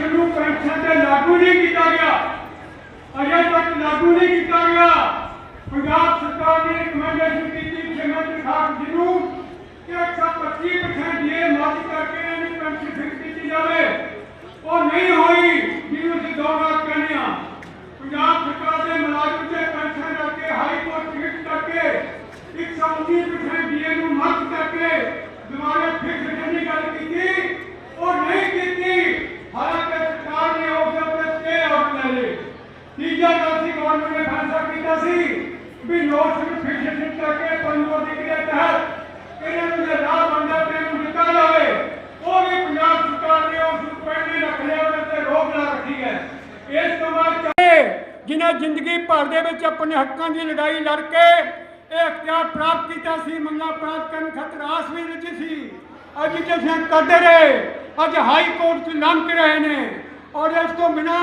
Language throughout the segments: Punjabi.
ਐਕਟ ਨੂੰ ਪੈਨਸ਼ਨ ਤੇ ਲਾਗੂ ਨਹੀਂ ਕੀਤਾ ਗਿਆ। ਅਜੇ ਤੱਕ ਲਾਗੂ ਨਹੀਂ ਕੀਤਾ ਗਿਆ। ਪੰਜਾਬ ਸਰਕਾਰ ਨੇ ਰਿਕਮੈਂਡੇਸ਼ਨ ਕੀਤੀ ਜਗਤ ਖਾਨ ਜੀ ਨੂੰ ਕਿ 125% ਇਹ ਮਾਫ ਕਰਕੇ ਇਹਨੂੰ ਪੈਨਸ਼ਨ ਦਿੱਤੀ ਜਾਵੇ। ਉਹ ਨਹੀਂ ਤੀਜਾ ਗੱਲ ਸੀ ਗਵਰਨਮੈਂਟ ਨੇ ਫੈਸਲਾ ਕੀਤਾ ਸੀ ਵੀ ਨੋਟ ਫਿਕਸੇਸ਼ਨ ਕਰਕੇ ਪੰਜਵਾਂ ਦੀ ਦੇ ਤਹਿਤ ਇਹਨਾਂ ਨੂੰ ਜੇ ਲਾਭ ਬਣਦਾ ਤੇ ਇਹਨੂੰ ਦਿੱਤਾ ਜਾਵੇ, ਉਹ ਵੀ ਪੰਜਾਬ ਸਰਕਾਰ ਨੇ ਉਸ ਨੂੰ ਪੈਂਡੇ ਰੱਖ ਲਿਆ ਉਹਦੇ ਤੇ ਰੋਕ ਲਾ ਰੱਖੀ ਹੈ। ਇਸ ਤੋਂ ਬਾਅਦ ਜਿਨ੍ਹਾਂ ਜ਼ਿੰਦਗੀ ਭਰ ਦੇ ਵਿੱਚ ਆਪਣੇ ਹੱਕਾਂ ਦੀ ਲੜਾਈ ਲੜ ਕੇ ਇਹ ਅਖਤਿਆਰ ਪ੍ਰਾਪਤ ਕੀਤਾ ਸੀ ਮੰਗਲਾ ਪ੍ਰਾਪਤ ਕਰਨ ਖਾਤਰ ਆਸ ਵੀ ਰਚੀ ਸੀ, ਅੱਜ ਜਿਵੇਂ ਕਰਦੇ ਰਹੇ, ਅੱਜ ਹਾਈ ਕੋਰਟ 'ਚ ਲੰਘ ਰਹੇ ਨੇ। ਔਰ ਇਸ ਤੋਂ ਬਿਨਾ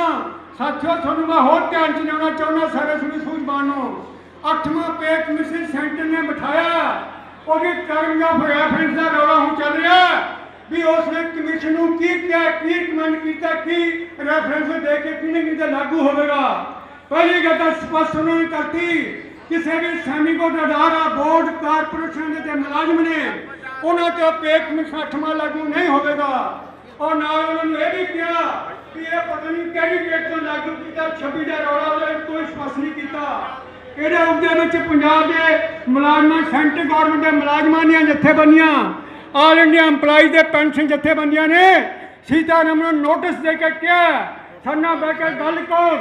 ਸਾਥੀਓ, ਤੁਹਾਨੂੰ ਮੈਂ ਹੋਰ ਧਿਆਨ ਚ ਲਿਆਉਣਾ ਚਾਹੁੰਦਾ, ਸਾਰੇ ਸੁਣੀ ਸੂਝਵਾਨ ਨੂੰ ਅੱਠਵਾਂ ਪੇ ਕਮਿਸ਼ਨ ਸੈਂਟਰ ਨੇ ਬਿਠਾਇਆ। ਉਹਦੀ ਟਰਮ ਆਫ ਰੈਫਰੈਂਸ ਦਾ ਰੌਲਾ ਹੁਣ ਚੱਲ ਰਿਹਾ। ਵੀ ਉਸ ਨੇ ਕਮਿਸ਼ਨ ਨੂੰ ਕੀ ਕਿਹਾ, ਕੀ ਰਿਕਮੈਂਡ ਕੀਤਾ, ਕੀ ਰੈਫਰੈਂਸ ਦੇ ਕੇ ਕਿਹਨੇ ਕਿਹਦੇ ਲਾਗੂ ਹੋਵੇਗਾ। ਪਹਿਲੀ ਗੱਲ ਤਾਂ ਸਪਸ਼ਟ ਉਹਨਾਂ ਨੇ ਕਰਤੀ, ਕਿਸੇ ਵੀ ਸੈਮੀਕੋ ਅਦਾਰਾ, ਬੋਰਡ, ਕਾਰਪੋਰੇਸ਼ਨ ਦੇ ਮੁਲਾਜ਼ਮ ਨੇ, ਉਹਨਾਂ ਤੇ ਪੇ ਕਮਿਸ਼ਨ ਅੱਠਵਾਂ ਲਾਗੂ ਨਹੀਂ ਹੋਵੇਗਾ। ਔਰ ਨਾਲ ਉਹਨਾਂ ਨੂੰ ਇਹ ਵੀ ਕਿਹਾ ਕਿ ਇਹ ਪਤਾ ਨਹੀਂ ਕਿਹੜੀ ਡੇਟ ਤੋਂ ਲਾਗੂ ਕੀਤਾ 26 ਦਾ ਰੌਲਾ ਉਹਦੇ ਕੋਈ ਸਪਸ਼ਟ ਨਹੀਂ ਕੀਤਾ। ਇਹਦੇ ਉਪਦੇ ਵਿੱਚ ਪੰਜਾਬ ਦੇ ਮੁਲਾਜ਼ਮਾਂ, ਸੈਂਟਰ ਗਵਰਨਮੈਂਟ ਦੇ ਮੁਲਾਜ਼ਮਾਂ ਦੀਆਂ ਜਥੇਬੰਦੀਆਂ ਆਲ ਇੰਡੀਆ EMPLOYEES ਦੇ ਪੈਨਸ਼ਨ ਜਥੇਬੰਦੀਆਂ ਨੇ। ਸੀਤਾਰਮਨ ਨੂੰ ਨੋਟਿਸ ਦੇ ਕੇ ਕਿਹਾ, ਸਾਡਾ ਬਹਿ ਕੇ ਗੱਲ ਕਰੋ।